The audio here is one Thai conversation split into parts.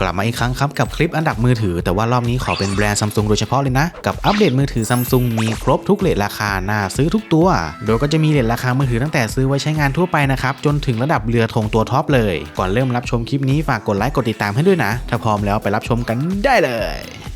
กลับมาอีกครั้งครับกับคลิปอันดับมือถือ แต่ว่ารอบนี้ขอเป็นแบรนด์ซัมซุงโดยเฉพาะเลยนะ กับอัปเดตมือถือซัมซุงมีครบทุกเลทราคาน่าซื้อทุกตัว โดยก็จะมีเลทราคามือถือตั้งแต่ซื้อไว้ใช้งานทั่วไปนะครับ จนถึงระดับเรือธงตัวท็อปเลย ก่อนเริ่มรับชมคลิปนี้ฝากกดไลค์กดติดตามให้ด้วยนะ ถ้าพร้อมแล้วไปรับชมกันได้เลย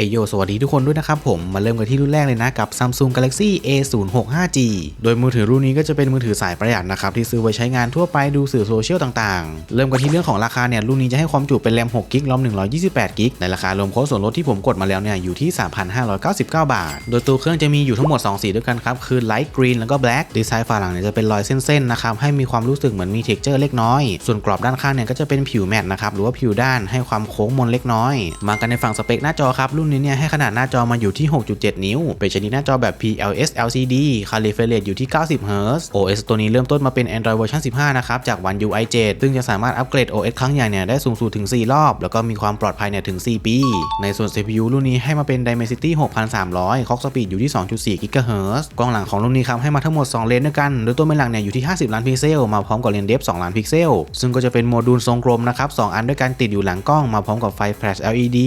เอโยสวัสดีทุกคนด้วยนะครับผม มาเริ่มกันที่รุ่นแรกเลยนะกับ Samsung Galaxy A065G โดยมือถือรุ่นนี้ก็จะเป็นมือถือสายประหยัดนะครับที่ซื้อไว้ใช้งานทั่วไปดูสื่อโซเชียลต่างๆ เริ่มกันที่เรื่องของราคาเนี่ยรุ่นนี้จะให้ความจุเป็นแรม6กิกรอม128กิกในราคารวมโค้ดส่วนลดที่ผมกดมาแล้วเนี่ยอยู่ที่ 3,599 บาท โดยตัวเครื่องจะมีอยู่ทั้งหมด 2 สีด้วยกันครับคือ Light Green แล้วก็ Black ดีไซน์ฝาหลังเนี่ยจะเป็นรอยเส้นๆนะครับให้มีความรู้สึกเหมือนมีเท็กเจอร์เล็กน้อย ส่วนกรอบด้านข้างเนี่ยก็จะเป็นผิวแมตต์นะครับหรือว่าผิวด้านให้ความโค้งมนเล็กน้อย มากันในฝั่งสเปคหน้าจอครับรุ่นนี้เนี่ยให้ขนาดหน้าจอมาอยู่ที่ 6.7 นิ้ว เป็นชนิดหน้าจอแบบ PLS LCD คาลิเฟเรตอยู่ที่ 90 Hz OS ตัวนี้เริ่มต้นมาเป็น Android เวอร์ชัน15 นะครับ จาก One UI 7 ซึ่งจะสามารถอัปเกรด OS ครั้งใหญ่เนี่ยได้สูงสุดถึง 4 รอบ แล้วก็มีความปลอดภัยเนี่ยถึง 4 ปี ในส่วน CPU รุ่นนี้ให้มาเป็น Dimensity 6300 Clock Speed อยู่ที่ 2.4 GHz กล้องหลังของรุ่นนี้ครับให้มาทั้งหมด 2 เลนส์ด้วยกันโดยตัวเป็นหลังเนี่ยอยู่ที่ 50 ล้านพิกเซลมาพร้อมกับเลนส์เดฟ 2 ล้านพิกเซล ซึ่งก็จะเป็นโมดูลทรงกลมนะครับ2อันด้วยกันติดอยู่หลังกล้องมาพร้อมกับไฟแฟลช LED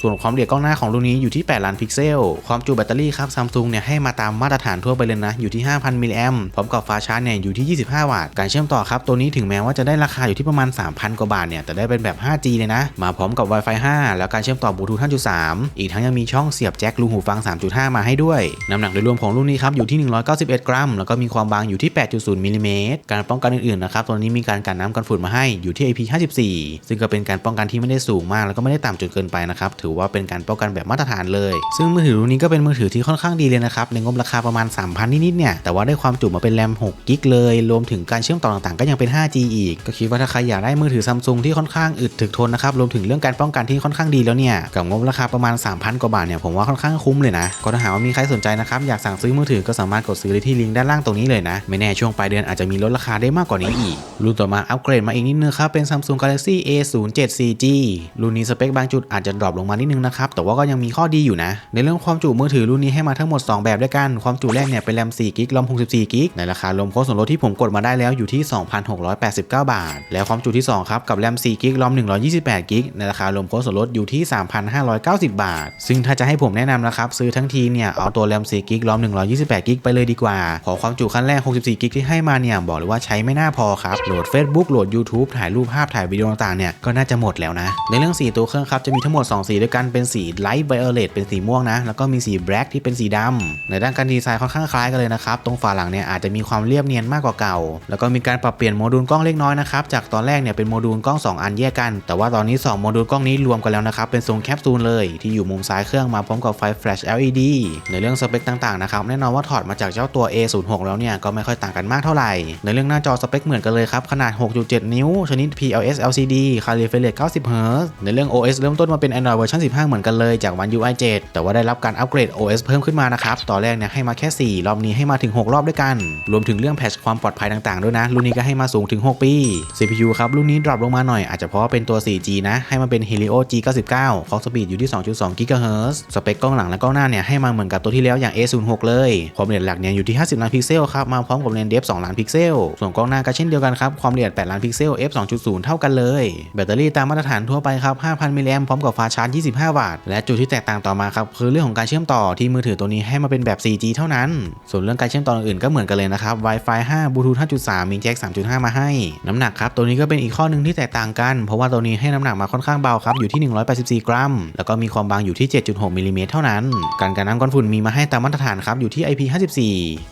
ส่วนความละเอียดกล้องหน้าของรุ่นนี้อยู่ที่ 8 ล้านพิกเซล ความจุแบตเตอรี่ครับซัมซุงเนี่ยให้มาตามมาตรฐานทั่วไปเลยนะ อยู่ที่ 5,000มิลลิแอมพร้อมกับฟ้าชาร์จเนี่ยอยู่ที่ 25 วัตต์ การเชื่อมต่อครับตัวนี้ถึงแม้ว่าจะได้ราคาอยู่ที่ประมาณ 3,000 กว่าบาทเนี่ยแต่ได้เป็นแบบ 5G เลยนะ มาพร้อมกับ Wi-Fi 5 แล้วการเชื่อมต่อบลูทูธ5.3 อีกทั้งยังมีช่องเสียบแจ็ครูหูฟัง 3.5 มาให้ด้วยน้ำหนักโดยรวมของรุ่นนี้ครับอยู่ที่ 191 กรัม แล้วก็มีความบางอยู่ที่ 8.0มิลลิเมตรการป้องกันอื่นๆนะครับตัวนี้มีการกันน้ำกันฝุ่นมาให้อยู่ที่ IP54 ซึ่งก็เป็นการป้องกันที่ไม่ได้สูงมาก แล้วก็ไม่ได้ต่ำจนเกินไปนะครับถือว่าเป็นการป้องกันแบบมาตรฐานเลย ซึ่งมือถือรุ่นนี้ก็เป็นมือถือที่ค่อนข้างดีเลยนะครับในงบราคาประมาณ 3,000 นิดๆเนี่ยแต่ว่าได้ความจุมาเป็นแรม6กิกเลย รวมถึงการเชื่อมต่อต่างๆ ก็ยังเป็น 5G อีก ก็คิดว่าถ้าใครอยากได้มือถือซัมซุงที่ค่อนข้างอึดถึกทนนะครับรวมถึงเรื่องการป้องกันที่ค่อนข้างดีแล้วเนี่ยกับงบราคาประมาณ 3,000 กว่าบาทเนี่ยผมว่าค่อนข้างคุ้มเลยนะก็ถ้าหากว่ามีใครสนใจนะครับอยากสั่งซื้อมือถือก็สามารถกดซื้อได้ที่ลิงก์ด้านล่างตรงนี้เลยนะไม่แน่ช่วงปลายเดือนอาจจะมีลดราคาได้มากกว่านี้อีกรุ่นต่อมาอัปเกรดมาอีกนิดนึงครับเป็น Samsung Galaxy A07 4G รุ่นนี้สเปคบางจุดอาจจะดรอปลงมานิดนึงนะครับแต่ว่าก็ยังมีข้อดีอยู่นะ ในเรื่องความจุมือถือรุ่นนี้ให้มาทั้งหมด 2 แบบด้วยกัน ความจุแรกเนี่ยเป็นแรม4กิกรอม64กิกในราคารวมโค้ดส่วนลดที่ผมกดมาได้แล้วอยู่ที่ 2,689 บาท แล้วความจุที่ 2 ครับ กับแรม4กิกรอม128กิกในราคารวมโค้ดส่วนลดอยู่ที่ 3,590 บาท ซึ่งถ้าจะให้ผมแนะนำนะครับซื้อทั้งทีเนี่ยเอาตัวแรม4กิกรอม128กิกไปเลยดีกว่า ขอความจุขั้นแรก64กิกที่ให้มาเนี่ยบอกเลยว่าใช้ไม่น่าพอครับโหลด Facebook โหลด YouTube ถ่ายรูปภาพถ่ายวิดีโอต่างๆเนี่ยก็น่าจะหมดแล้วนะในเรื่องสีตัวเครื่องครับจะมีทั้งหมด2สีด้วยกันเป็นสี Light Violet เป็นสีม่วงนะ แล้วก็มีสี Black ที่เป็นสีดำในด้านการดีไซน์ค่อนข้างคล้ายกันเลยนะครับ ตรงฝาหลังเนี่ยอาจจะมีความเรียบเนียนมากกว่าเก่า แล้วก็มีการปรับเปลี่ยนโมดูลกล้องเล็กน้อยนะครับ จากตอนแรกเนี่ยเป็นโมดูลกล้อง 2 อันแยกกัน แต่ว่าตอนนี้ 2 โมดูลกล้องนี้รวมกันแล้วนะครับ เป็นทรงแคปซูลเลย ที่อยู่มุมซ้ายเครื่องมาพร้อมกับไฟแฟลช LED ในเรื่องสเปคต่างๆนะครับ แน่นอนว่าถอดมาจากเจ้าตัว A06 แล้วเนี่ยก็ไม่ค่อยต่างกันมากเท่าไหร่ ในเรื่องหน้าจอสเปคเหมือนกันเลยครับ ขนาด 6.7 นิ้ว ชนิด PLS LCD คาลิเฟเรต90 Hz ในเรื่อง OS เริ่มต้นมาเป็น Android เวอร์ชัน15 เหมือนกันเลยจาก One UI 7 แต่ว่าได้รับการอัปเกรด OS เพิ่มขึ้นมานะครับ ตอนแรกเนี่ยให้มาแค่ 4 รอบนี้ให้มาถึง 6 รอบด้วยกัน รวมถึงเรื่องแพทชความปลอดภัยต่างๆ ด้วยนะ รุ่นนี้ก็ให้มาสูงถึง 6 ปี CPU ครับ รุ่นนี้ดรอปลงมาหน่อย อาจจะเพราะเป็นตัว 4G นะ ให้มาเป็น Helio G99 คล็อกสปีดอยู่ที่ 2.2 GHz สเปคกล้องหลังและกล้องหน้าเนี่ยให้มาเหมือนกับตัวที่แล้วอย่าง A06 เลย ความละเอียดหลักเนี่ยอยู่ที่ 50 ล้านพิกเซลครับ มาพร้อมกับเลนส์เดฟ2ล้านพิกเซล ส่วนกล้องหน้าก็เช่นเดียวกันครับ ความละเอียด 8 ล้านพิกเซล f 2.0 เท่ากันเลย แบตเตอรี่ตามมาตรฐานทั่วไปครับ 5,000 มิลลิแอมพร้อมกับฟ้าชาร์จ 25 วัตต์ และจุดที่แตกต่างต่อมาครับคือเรื่องของการเชื่อมต่อที่มือถือตัวนี้ให้มาเป็นแบบ 4G เท่านั้น ส่วนเรื่องการเชื่อมต่ออื่นก็เหมือนกันเลยนะครับ Wi-Fi 5 Bluetooth 5.3 มีแจ็ค 3.5 มาให้ น้ำหนักครับตัวนี้ก็เป็นอีกข้อหนึ่งที่แตกต่างกัน เพราะว่าตัวนี้ให้น้ำหนักมาค่อนข้างเบาครับอยู่ที่ 184 กรัม แล้วก็มีความบางอยู่ที่ 7.6มิลลิเมตรเท่านั้น การกันน้ำกันฝุ่นมีมาให้ตามมาตรฐานครับอยู่ที่ IP54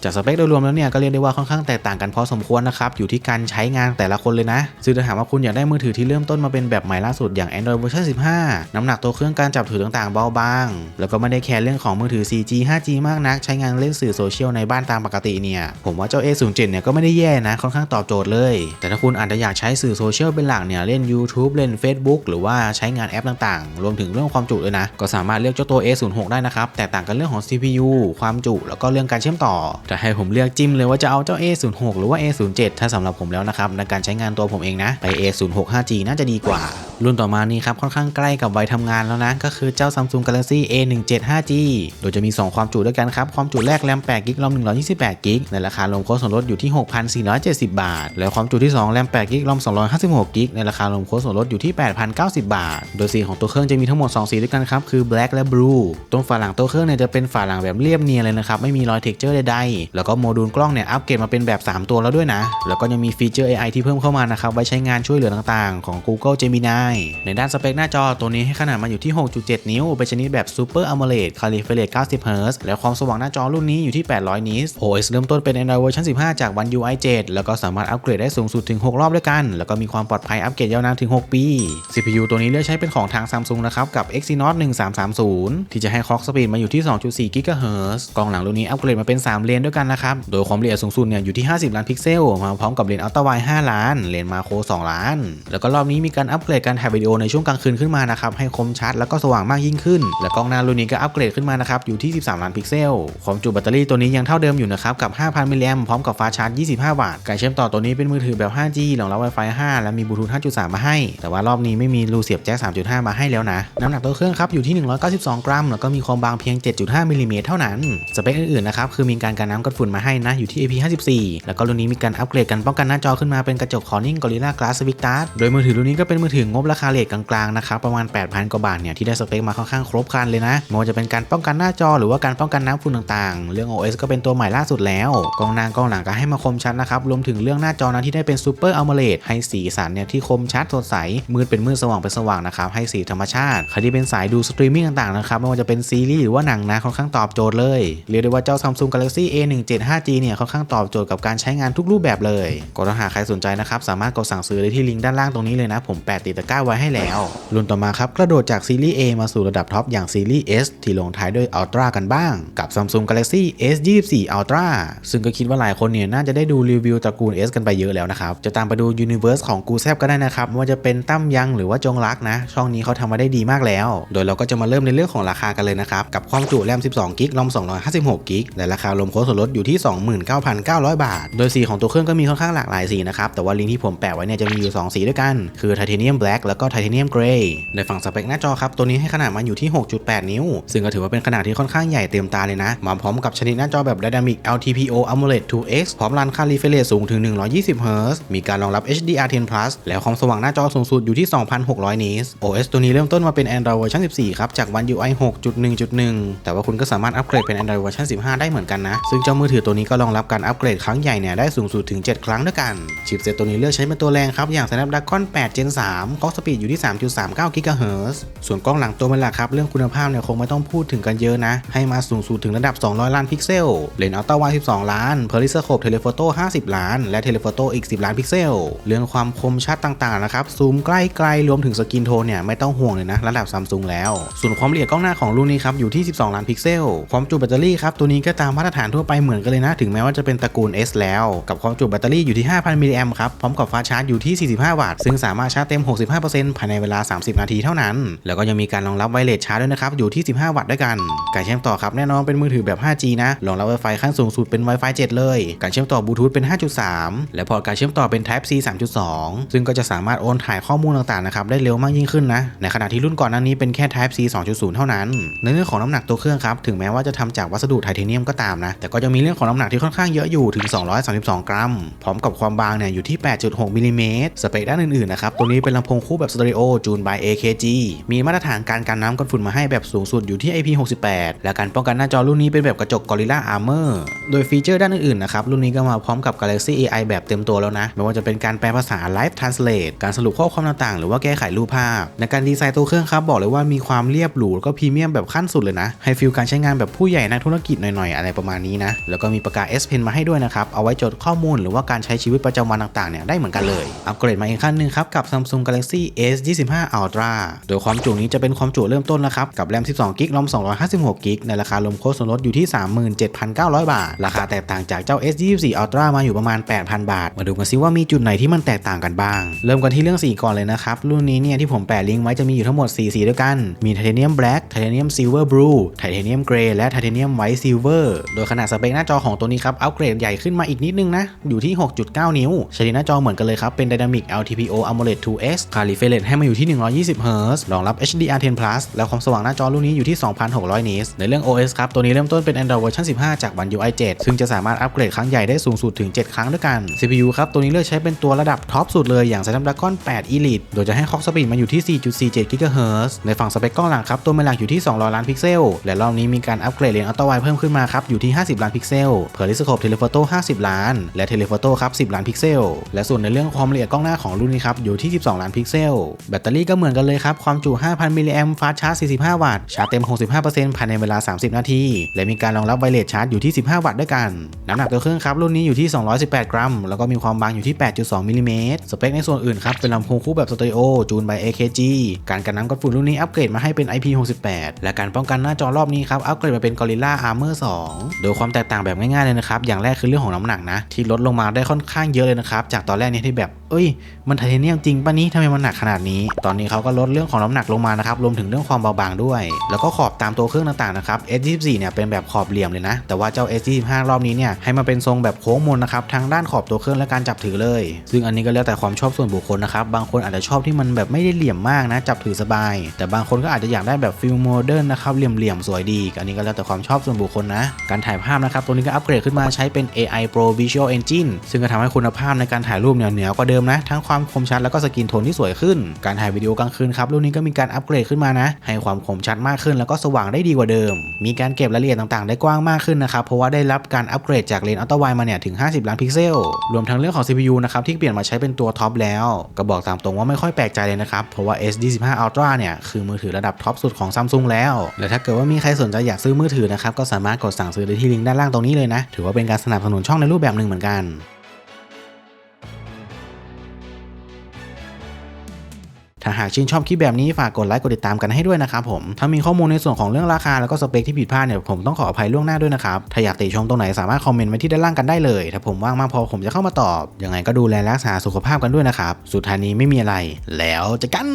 จากสเปคโดยรวมแล้วเนี่ยก็เรียกได้ว่าค่อนข้างแตกต่างกันพอสมควรนะครับอยู่ที่การใช้งานแต่ละคนเลยนะซึ่งถ้าถามว่าคุณอยากได้มือถือที่เริ่มต้นมาเป็นแบบใหม่ล่าสุดอย่าง Android เวอร์ชัน15 น้ำหนักตัวเครื่องการจับถือต่างๆเบาบาง แล้วก็ไม่ได้แคร์เรื่องของมือถือ 4G 5G มากนัก ใช้งานเล่นสื่อโซเชียลในบ้านตามปกติเนี่ย ผมว่าเจ้า A07 เนี่ยก็ไม่ได้แย่นะ ค่อนข้างตอบโจทย์เลย แต่ถ้าคุณอาจจะอยากใช้สื่อโซเชียลเป็นหลักเนี่ย เล่น YouTube เล่น Facebook หรือว่าใช้งานแอปต่างๆ รวมถึงเรื่องความจุเลยนะ ก็สามารถเลือกเจ้าตัว A06 ได้นะครับ แตกต่างกันเรื่องของ CPU ความจุ แล้วก็เรื่องการเชื่อมต่อ แต่ให้ผมเลือกจิ้มเลยว่าจะเอาเจ้า A06 หรือว่า A07 ถ้าสำหรับผมแล้วนะครับในการใช้งานตัวผมเองนะไป A06 5G น่าจะดีกว่า รุ่นต่อมานี้ครับค่อนข้างใกล้กับวัยทำงานแล้วนะก็คือเจ้า Samsung Galaxy A175G โดยจะมี 2 ความจุด้วยกันครับ ความจุแรกแรม8 g b รอม128 g b ในราคารวมโค้ดส่วนลดอยู่ที่ 6,470 บาท และความจุที่2แรม8 g b รอม256 g b ในราคารวมโค้ดส่วนลดอยู่ที่ 8,090 บาท โดยสีของตัวเครื่องจะมีทั้งหมด 2 สีด้วยกันครับ คือ black และ blue ตรงฝาหลังตัวเครื่องเนี่ยจะเป็นฝาหลังแบบเรียบเนียนเลยนะครับ ไม่มีรอยเท็กเจอร์ใดๆ แล้วก็โมดูลกล้องเนี่ยอัปเกรดมาเป็นแบบ 3 ตัวแล้วด้วยนะ แล้วก็ยังมีฟีเจอร์ AI ที่เพิ่มเข้ามานะครับ ไว้ใช้งานช่วยเหลือต่างๆ ของ Google Gemini ในด้านสเปคหน้าจอตัวนี้ให้ขนาดมาอยู่ที่ 6.7 นิ้วเป็นชนิดแบบ Super AMOLED Refresh Rate 90 Hz และความสว่างหน้าจอรุ่นนี้อยู่ที่ 800 นิตส์ OS เริ่มต้นเป็น Android เวอร์ชัน15 จาก One UI 7 แล้วก็สามารถอัปเกรดได้สูงสุดถึง 6 รอบด้วยกัน แล้วก็มีความปลอดภัยอัปเกรดยาวนานถึง 6 ปี CPU ตัวนี้เลือกใช้เป็นของทาง Samsung นะครับกับ Exynos 1330 ที่จะให้คล็อกสปีดมาอยู่ที่ 2.4 GHz กล้องหลังรุ่นนี้อัปเกรดมาเป็น 3 เลนด้วยกันนะครับโดยความละเอียดสูงสุดเนี่ยอยู่ที่ 50 ล้านพิกเซลมาพร้อมกับเลนอัลตร้าไวด์5ล้าน เลนมาโคร2ล้าน แล้วก็รอบนี้มีการอัปเกรดการถ่ายวิดีโอในช่วงกลางคืนขึ้นมานะครับให้คมชัดแล้วก็สว่างมากยิ่งขึ้น และกล้องหน้ารุ่นนี้ก็อัปเกรดขึ้นมานะครับอยู่ที่ 13 ล้านพิกเซลความจุแบตเตอรี่ตัวนี้ยังเท่าเดิมอยู่นะครับกับ 5,000 มิลลิแอมพร้อมกับฟ้าชาร์จ 25 วัตต์การเชื่อมต่อตัวนี้เป็นมือถือแบบ 5G รองรับ Wi-Fi 5 และมีบลูทูธ 5.3 มาให้ แต่ว่ารอบนี้ไม่มีรูเสียบแจ็ค 3.5 มาให้แล้วนะน้ำหนักตัวเครื่องครับอยู่ที่ 192 กรัม แล้วก็มีความบางเพียง 7.5มิลลิเมตรเท่านั้นสเปคอื่นๆนะครับคือมีการกันน้ำกันฝุ่นมาให้นะอยู่ที่ IP54 แล้วก็รุ่นนี้มีการอัปเกรดการป้องกันหน้าจอขึ้นมาเป็นกระจก Corning Gorilla Glass Victus โดยมือถือรุ่นนี้ก็เป็นมือถืองบราคาเลทกลางๆนะครับประมาณ 8,000 กว่าบาทเนี่ยที่ได้สเปคมาค่อนข้างครบครันเลยนะไม่ว่าจะเป็นการป้องกันหน้าจอหรือว่าการป้องกันน้ำฝุ่นต่างๆ เรื่อง OS ก็เป็นตัวใหม่ล่าสุดแล้วกล้องหน้ากล้องหลังก็ให้มาคมชัดนะครับรวมถึงเรื่องหน้าจอนั้นที่ได้เป็น Super AMOLED ให้สีสันเนี่ยที่คมชัดสดใสมืดเป็นมืดสว่างเป็นสว่างนะครับให้สีธรรมชาติใครที่เป็นสายดูสตรีมมิ่งต่างๆนะครับไม่ว่าจะเป็นซีรีส์หรือว่าหนังนะค่อนข้างตอบโจทย์เลยเรียกได้ว่าเจ้า Samsung Galaxy A175G เนี่ยค่อนข้างตอบโจทย์กับการใช้งานทุกรูปแบบเลยก็ถ้าหากใครสนใจนะครับสามารถกดสั่งซื้อได้ที่ลิงก์ด้านล่างตรงนี้เลยนะผมแปะติดตะกร้าไว้ให้แล้วรุ่นต่อมาครับกระโดดจากซีรีส์ A มาสู่ระดับท็อปอย่างซีรีส์ S ที่ลงท้ายด้วย Ultra กันบ้าง กับ Samsung Galaxy S24 Ultra ซึ่งก็คิดว่าหลายคนเนี่ยน่าจะได้ดูรีวิวตระกูล S กันไปเยอะแล้วนะครับ จะตามไปดู Universe ของกูแซบก็ได้นะครับว่าจะเป็นตั้มยังหรือว่าจงรักนะ ช่องนี้เขาทำมาได้ดีมากแล้ว โดยเราก็จะมาเริ่มในเรื่องของราคากันเลยนะครับ กับความจุแรม 12กิกรอม256กิกและราคารวมโค้ดส่วนลดอยู่ที่ 29,900 บาท โดยสีของตัวเครื่องก็มีค่อนข้างหลากหลายสีนะครับแต่ว่าลิงก์ที่ผมแปะไว้เนี่ยจะมีอยู่ 2 สีด้วยกัน คือไทเทเนียมแบล็กแล้วก็ไทเทเนียมเกรย์ในฝั่งสเปคหน้าจอครับตัวนี้ให้ขนาดมันอยู่ที่ 6.8 นิ้ว ซึ่งก็ถือว่าเป็นขนาดที่ค่อนข้างใหญ่เต็มตาเลยนะ มาพร้อมกับชนิดหน้าจอแบบ Dynamic LTPO AMOLED 2X พร้อมรันค่า refresh สูงถึง 120 Hz มีการรองรับ HDR10 Plus แล้วความสว่างหน้าจอสูงสุดอยู่ที่ 2,600นิตส์ OS ตัวนี้เริ่มต้นมาเป็น Android เวอร์ชัน14 ครับ จาก One UI 6.1.1 แต่ว่าคุณก็สามารถอัปเกรดเป็น Android เวอร์ชัน15 ได้เหมือนกันนะ ซึ่งเจ้ามือถือตัวนี้ก็รองรับการอัปเกรดครั้งใหญ่เนี่ยได้สูงสุดถึง 7 ครั้งด้วยกัน ชิปเซตตัวนี้เลือกใช้เป็นตัวแรงครับ อย่าง Snapdragon 8 Gen 3 คล็อกสปีดอยู่ที่ 3.39 GHz ส่วนกล้องหลังตัวมันลักครับ เรื่องคุณภาพเนี่ยคงไม่ต้องพูดถึงกันเยอะนะ ให้มาสูงสุดถึงระดับ 200 ล้านพิกเซล เลนส์อัลตร้าไวด์12 ล้านเพอริสโคปเทเลโฟโต้50 ล้าน และเทเลโฟโต้อีก 10 ล้านพิกเซล เรื่องความคมชัดต่างๆนะครับ ซูมใกล้ไกลรวมถึงสกินโทนเนี่ยไม่ต้องห่วงเลยนะ ระดับซัมซุงแล้ว ส่วนความละเอียดกล้องหน้าของรุ่นนี้ครับอยู่ที่ 12 ล้านพิกเซล ความจุแบตเตอรี่ครับตัวนี้ก็ตามมาตรฐานทั่วไปเหมือนกันเลยนะ ถึงแม้ว่าจะเป็นตระกูล S แล้ว กับความจุแบตเตอรี่อยู่ที่ 5,000 มิลลิแอมครับพร้อมกับฟ้าชาร์จอยู่ที่ 45 วัตต์ซึ่งสามารถชาร์จเต็ม 65%ภายในเวลา 30 นาทีเท่านั้น แล้วก็ยังมีการรองรับไวเลสชาร์จด้วยนะครับ อยู่ที่ 15 วัตต์ด้วยกัน การเชื่อมต่อครับแน่นอนเป็นมือถือแบบ 5G นะรองรับ Wi-Fi ขั้นสูงสุดเป็น Wi-Fi 7 เลย การเชื่อมต่อบลูทูธเป็น 5.3 และพอร์ตการเชื่อมต่อเป็น Type C 3.2 ซึ่งก็จะสามารถโอนถ่ายข้อมูลต่างๆนะครับได้เร็วมากยิ่งขึ้นนะในขณะที่รุ่นก่อนหน้านี้เป็นแค่ Type C 2.0 เท่านั้น ในเรื่องของน้ำหนักตัวเครื่องครับถึงแม้ว่าจะทำจากวัสดุไทเทเนียมก็ตามนะแต่ก็จะมีเรื่องของน้ำหนักที่ค่อนข้างเยอะอยู่ถึง 232 กรัม พร้อมกับความบางเนี่ยอยู่ที่ 8.6มิลลิเมตรสเปคด้านอื่นๆนะครับตัวนี้เป็นลำโพงคู่แบบสเตอริโอจูน by AKG มีมาตรฐานการกันน้ำกันฝุ่นมาให้แบบสูงสุดอยู่ที่ IP68 และการป้องกันหน้าจอรุ่นนี้เป็นแบบกระจก Gorilla Armor โดยฟีเจอร์ด้านอื่นๆนะครับรุ่นนี้ก็มาพร้อมกับ Galaxy AI แบบเต็มตัวแล้วนะ ไม่ว่าจะเป็นการแปลภาษา Live Translate การสรุปข้อความต่างๆ หรือว่าแก้ไขรูปภาพ ในการดีไซน์ตัวเครื่องครับบอกเลยว่ามีความเรียบหรูแล้วก็พรีเมียมแบบขั้นสุดเลยนะ ให้ฟีลการใช้งานแบบผู้ใหญ่นักธุรกิจหน่อยๆอะไรประมาณนี้นะแล้วก็มีปากกา S Pen มาให้ด้วยนะครับเอาไว้จดข้อมูลหรือว่าการใช้ชีวิตประจำวันต่างๆเนี่ยได้เหมือนกันเลยอัปเกรดมาอีกขั้นหนึ่งครับกับ Samsung Galaxy S25 Ultra โดยความจุนี้จะเป็นความจุเริ่มต้นนะครับกับแรม 12 กิกรอม 256 กิกในราคารวมโค้ดส่วนลดอยู่ที่ 37,900 บาท ราคาแตกต่างจากเจ้า S24 Ultra มาอยู่ประมาณ 8,000 บาท มาดูกันซิว่ามีจุดไหนที่มันแตกต่างกันบ้าง เริ่มกันที่เรื่องสีก่อนเลยนะครับรุ่นนี้เนี่ยที่ผมแปะลิงก์ไว้จะมีอยู่ทั้งหมด 4 สีด้วยกัน มีไทเทเนียมแบล็กไทเทเนียมซิลเวอร์บลูไทเทเนียมเกรย์และไทเทเนียมไวท์ซิลเวอร์โดยขนาดสเปคหน้าจอของตัวนี้ครับอัปเกรดใหญ่ขึ้นมาอีกนิดนึงนะอยู่ที่ 6.9 นิ้วชนิดหน้าจอเหมือนกันเลยครับเป็น Dynamic LTPO AMOLED 2X คา refresh rate ให้มาอยู่ที่120 Hz รองรับ HDR10 Plus และความสว่างหน้าจอรุ่นนี้อยู่ที่ 2,600 นิตในเรื่อง OS ครับ ตัวนี้เริ่มต้นเป็น Android เวอร์ชัน15 จาก One UI 7 ซึ่งจะสามารถอัปเกรดครั้งใหญ่ได้สูงสุดถึง 7 ครั้งด้วยกัน CPU ครับ ตัวนี้เลือกใช้เป็นตัวระดับท็อปสุดเลยอย่าง Snapdragon 8 Elite โดยจะให้คล็อกสปีดมาอยู่ที่ 4.47 GHz ในฝั่งสเปคกล้องหลังครับตัวเมหลักอยู่ที่ 200 ล้านพิกเซล และรอบนี้มีการอัปเกรดเลนส์อัลตร้าไวเพิ่มขึ้นมาครับอยู่ที่ 50 ล้านพิกเซลเพอร์ลิสโคปเทเลโฟโต้50 ล้าน และเทเลโฟโต้ครับ 10 ล้านพิกเซล และส่วนในเรื่องความละเอียดกล้องหน้าของรุ่นนี้ครับอยู่ที่ 12 ล้านพิกเซล แบตเตอรี่ก็เหมือนกันเลยครับความจุ 5,000 มิลลิแอมฟาสชาร์จ 45 วัตต์ ชาร์จเต็ม 65%ภายในเวลา 30 นาที และมีการรองรับไวเลสชาร์จอยู่ที่ 15 วัตต์ด้วยกัน น้ำหนักตัวเครื่องครับรุ่นนี้อยู่ที่ 218 กรัม แล้วก็มีความบางอยู่ที่ 8.2 มิลลิเมตร สเปคในส่วนอื่นครับ เป็นลำโพงคู่แบบสเตอริโอ จูน by AKG การกันน้ำกันฝุ่นรุ่นนี้อัปเกรดมาให้เป็น IP68 และการป้องกันหน้าจอรอบนี้ครับ อัปเกรดมาเป็น Gorilla Armor 2 โดยความแตกต่างแบบง่ายๆเลยนะครับ อย่างแรกคือเรื่องของน้ำหนักนะ ที่ลดลงมาได้ค่อนข้างเยอะเลยนะครับ จากตอนแรกเนี่ยที่แบบเอ้ย มันไทเทเนียมจริงป่ะนี้ทำไมมันหนักขนาดนี้ ตอนนี้เขาก็ลดเรื่องของน้ำหนักลงมานะครับ รวมถึงเรื่องความเบาบางด้วย แล้วก็ขอบตามตัวเครื่องต่างๆนะครับ S24 เนี่ยเป็นแบบขอบเหลี่ยมเลยนะ แต่ว่าเจ้า S25 รอบนี้เนี่ยให้มาเป็นทรงแบบโค้งมนนะครับทั้งด้านขอบตัวเครื่องและการจับถือเลย ซึ่งอันนี้ก็แล้วแต่ความชอบส่วนบุคคลนะครับ บางคนอาจจะชอบที่มันแบบไม่ได้เหลี่ยมมากนะ จับถือสบาย แต่บางคนก็อาจจะอยากได้แบบฟิลโมเดิร์นนะครับ เหลี่ยมๆสวยดี อันนี้ก็แล้วแต่ความชอบส่วนบุคคลนะ การถ่ายภาพนะครับ ตัวนี้ก็อัปเกรดขึ้นมาใช้เป็น AI Pro Visual Engine ซึ่งก็ทำให้คุณภาพในการถ่ายรูปเนี่ยเหนือกว่าเดิมนะ ทั้งความคมชัดแล้วก็สกินโทนที่สวยขึ้น การถ่ายวิดีโอกลางคืนครับรุ่นนี้ก็มีการอัปเกรดขึ้นมานะ ให้ความคมชัดมากขึ้นแล้วก็สว่างได้ดีกว่าเดิม มีการเก็บรายละเอียดต่างๆ ได้กว้างมากขึ้นนะครับ เพราะว่าได้รับการอัปเกรดจากเลนส์อัลตร้าไวมาเนี่ยถึง 50 ล้านพิกเซล รวมทั้งเรื่องของ CPU นะครับที่เปลี่ยนมาใช้เป็นตัวท็อปแล้วก็บอกตามตรงว่าไม่ค่อยแปลกใจเลยนะครับเพราะว่า S25 Ultra เนี่ยคือมือถือระดับท็อปสุดของ Samsung แล้วและถ้าเกิดว่ามีใครสนใจอยากซื้อมือถือนะครับก็สามารถกดสั่งซื้อได้ที่ลิงก์ด้านล่างตรงนี้เลยนะ ถือว่าเป็นการสนับสนุนช่องในรูปแบบหนึ่งเหมือนกัน หากชื่นชอบคลิปแบบนี้ฝากกดไลค์กดติดตามกันให้ด้วยนะครับผม ถ้ามีข้อมูลในส่วนของเรื่องราคาแล้วก็สเปคที่ผิดพลาดเนี่ยผมต้องขออภัยล่วงหน้าด้วยนะครับ ถ้าอยากติชมตรงไหนสามารถคอมเมนต์ไว้ที่ด้านล่างกันได้เลย ถ้าผมว่างมากพอผมจะเข้ามาตอบ ยังไงก็ดูแลรักษาสุขภาพกันด้วยนะครับ สุดท้ายนี้ไม่มีอะไร แล้วจะกัน